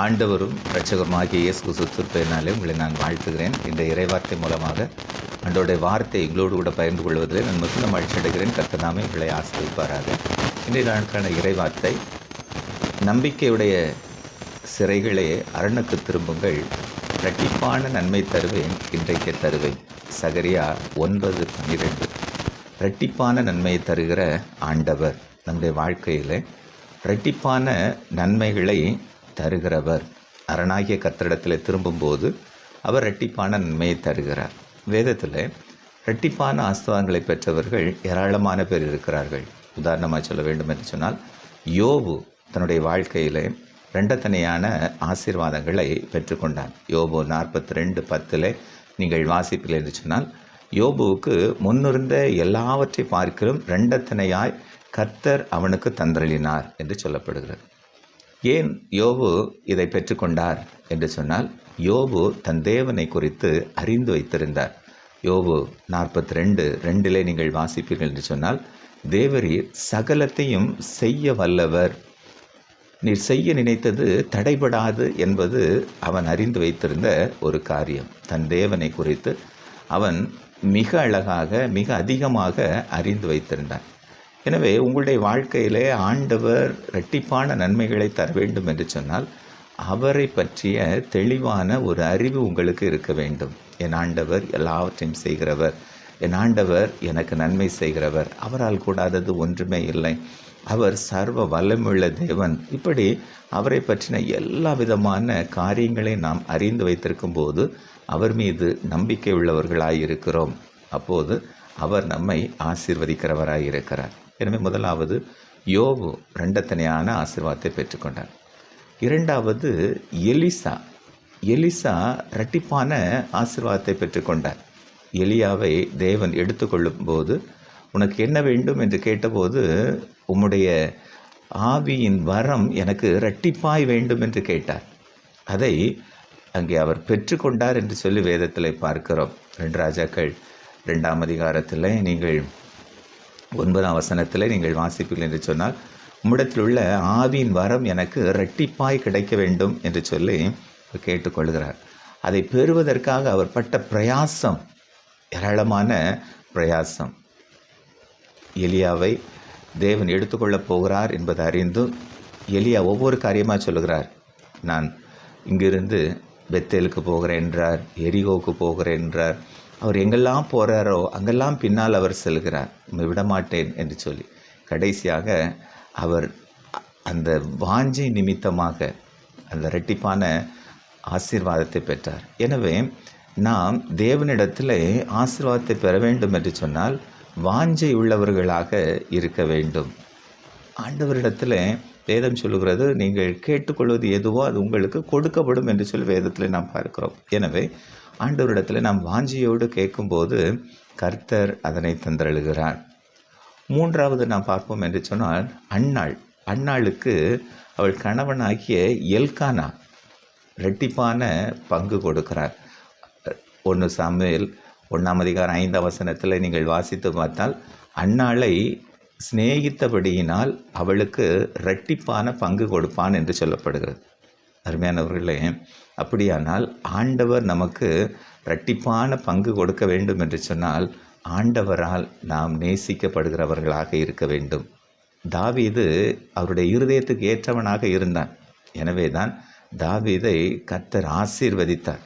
ஆண்டவரும் இரட்சகருமாகிய இயேசு சுத்திருப்பதினாலே உங்களை நான் வாழ்த்துகிறேன். இந்த இறைவார்த்தை மூலமாக அன்றோடைய வார்த்தை எங்களோடு கூட பகிர்ந்து கொள்வதில் நான் மிகுந்த மகிழ்ச்சி அடைகிறேன். கத்தனாமே உங்களை ஆசிரியப்பாராக இன்றைய நாளுக்கான இறைவார்த்தை நம்பிக்கையுடைய சிறைகளே அரணுக்கு திரும்புங்கள். இரட்டிப்பான நன்மை தருவேன் இன்றைக்கே தருவேன். சகரியா ஒன்பது பன்னிரெண்டு இரட்டிப்பான நன்மையை தருகிற ஆண்டவர் நம்முடைய வாழ்க்கையில். இரட்டிப்பான நன்மைகளை தருகிறவர். அரணாகிய கத்திரிடத்தில் திரும்பும்போது அவர் ரெட்டிப்பான நன்மையை தருகிறார். வேதத்தில் ரெட்டிப்பான ஆஸ்தவங்களை பெற்றவர்கள் ஏராளமான பேர் இருக்கிறார்கள். உதாரணமாக சொல்ல வேண்டும் என்று சொன்னால் யோபு தன்னுடைய வாழ்க்கையில் ரெண்டத்தனையான ஆசீர்வாதங்களை பெற்றுக்கொண்டான். யோபு நாற்பத்தி ரெண்டு பத்தில் நீங்கள் வாசிப்பில் என்று சொன்னால் யோபுவுக்கு முன்னிருந்த எல்லாவற்றை பார்க்கிலும் ரெண்டத்தனையாய் கர்த்தர் அவனுக்கு தந்தளினார் என்று சொல்லப்படுகிறது. ஏன் யோபு இதை பெற்றுக்கொண்டார் என்று சொன்னால் யோபு தன் தேவனை குறித்து அறிந்து வைத்திருந்தார். யோபு நாற்பத்தி ரெண்டு ரெண்டிலே நீங்கள் வாசிப்பீர்கள் என்று சொன்னால் தேவரீர் சகலத்தையும் செய்ய வல்லவர். நீர் செய்ய நினைத்தது தடைபடாது என்பது அவன் அறிந்து வைத்திருந்த ஒரு காரியம். தன் தேவனை குறித்து அவன் மிக அழகாக மிக அதிகமாக அறிந்து வைத்திருந்தான். எனவே உங்களுடைய வாழ்க்கையிலே ஆண்டவர் இரட்டிப்பான நன்மைகளை தர வேண்டும் என்று சொன்னால் அவரை பற்றிய தெளிவான ஒரு அறிவு உங்களுக்கு இருக்க வேண்டும். என் ஆண்டவர் எல்லாவற்றையும் செய்கிறவர். என் ஆண்டவர் எனக்கு நன்மை செய்கிறவர். அவரால் கூடாதது ஒன்றுமே இல்லை. அவர் சர்வ வல்லமுள்ள தேவன். இப்படி அவரை பற்றின எல்லா விதமான காரியங்களை நாம் அறிந்து வைத்திருக்கும் போது அவர் மீது நம்பிக்கை உள்ளவர்களாய் இருக்கிறோம் அப்போது அவர் நம்மை ஆசீர்வதிக்கிறவராய் இருக்கிறார் எனவே முதலாவது யோபு ரெண்டத்தனையான ஆசீர்வாதத்தை பெற்றுக்கொண்டார். இரண்டாவது எலிசா எலிசா இரட்டிப்பான ஆசீர்வாதத்தை பெற்றுக்கொண்டார். எலியாவை தேவன் எடுத்துக்கொள்ளும் போது உனக்கு என்ன வேண்டும் என்று கேட்டபோது உம்முடைய ஆவியின் வரம் எனக்கு இரட்டிப்பாய் வேண்டும் என்று கேட்டார். அதை அங்கே அவர் பெற்றுக்கொண்டார் என்று சொல்லி வேதத்தில் பார்க்கிறோம். ரெண்டு ராஜாக்கள் ரெண்டாம் அதிகாரத்தில் நீங்கள் ஒன்பதாம் வசனத்தில் நீங்கள் வாசிப்பீர்கள் என்று சொன்னால் உம்மிடத்தில் உள்ள ஆவியின் வரம் எனக்கு இரட்டிப்பாய் கிடைக்க வேண்டும் என்று சொல்லி கேட்டுக்கொள்கிறார் அதை பெறுவதற்காக அவர் பட்ட பிரயாசம் ஏராளமான பிரயாசம். எலியாவை தேவன் எடுத்துக்கொள்ளப் போகிறார் என்பதை அறிந்தும் எலியா ஒவ்வொரு காரியமாக சொல்கிறார் நான் இங்கிருந்து பெத்தேலுக்கு போகிறேன் என்றார் எரிகோவுக்கு போகிறேன் என்றார் அவர் எங்கெல்லாம் போகிறாரோ அங்கெல்லாம் பின்னால் அவர் செல்கிறார். விடமாட்டேன் என்று சொல்லி. கடைசியாக அவர் அந்த வாஞ்சை நிமித்தமாக அந்த இரட்டிப்பான ஆசீர்வாதத்தை பெற்றார். எனவே நாம் தேவனிடத்தில் ஆசீர்வாதத்தை பெற வேண்டும் என்று சொன்னால் வாஞ்சை உள்ளவர்களாக இருக்க வேண்டும். ஆண்டவரிடத்தில் வேதம் சொல்லுகிறது நீங்கள் கேட்டுக்கொள்வது எதுவோ அது உங்களுக்கு கொடுக்கப்படும் என்று சொல்லி வேதத்தில் நாம் பார்க்கிறோம். எனவே ஆண்டவரிடத்தில் நாம் வாஞ்சியோடு கேட்கும்போது கர்த்தர் அதனை தந்தருளுகிறார். மூன்றாவது நாம் பார்ப்போம் என்று சொன்னால் அன்னாள். அன்னாளுக்கு அவள் கணவனாகிய எல்கானா ரெட்டிப்பான பங்கு கொடுக்கிறார். ஒன்று சமையல் ஒன்றாம் அதிகாரம் ஐந்தாம் வசனத்தில் நீங்கள் வாசித்து பார்த்தால் அன்னாளை சிநேகித்தபடியினால் அவளுக்கு இரட்டிப்பான பங்கு கொடுப்பான் என்று சொல்லப்படுகிறது. அருமையானவர்களே அப்படியானால் ஆண்டவர் நமக்கு இரட்டிப்பான பங்கு கொடுக்க வேண்டும் என்று சொன்னால் ஆண்டவரால் நாம் நேசிக்கப்படுகிறவர்களாக இருக்க வேண்டும். தாவீது அவருடைய இருதயத்துக்கு ஏற்றவனாக இருந்தான். எனவே தான் தாவீதை கத்தர் ஆசீர்வதித்தார்.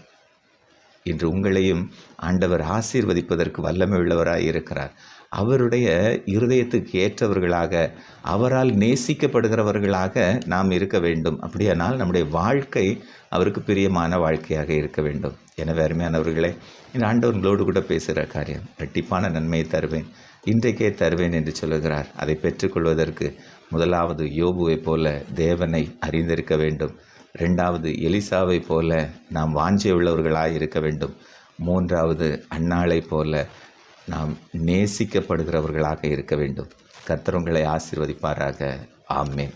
இன்று உங்களையும் ஆண்டவர் ஆசீர்வதிப்பதற்கு வல்லமை உள்ளவராக இருக்கிறார். அவருடைய இருதயத்துக்கு ஏற்றவர்களாக அவரால் நேசிக்கப்படுகிறவர்களாக நாம் இருக்க வேண்டும். அப்படியானால் நம்முடைய வாழ்க்கை அவருக்கு பிரியமான வாழ்க்கையாக இருக்க வேண்டும். எனவே அருமையானவர்களே இந்த ஆண்டவர்களோடு கூட பேசுகிற காரியம் ரெட்டிப்பான நன்மையை தருவேன் இன்றைக்கே தருவேன் என்று சொல்லுகிறார். அதை பெற்றுக்கொள்வதற்கு முதலாவது யோபுவை போல தேவனை அறிந்திருக்க வேண்டும். ரெண்டாவது எலிசாவை போல நாம் வாஞ்சியுள்ளவர்களாக இருக்க வேண்டும். மூன்றாவது அன்னாளை போல நாம் நேசிக்கப்படுகிறவர்களாக இருக்க வேண்டும். கர்த்தர் உங்களை ஆசீர்வதிப்பாராக. ஆமேன்.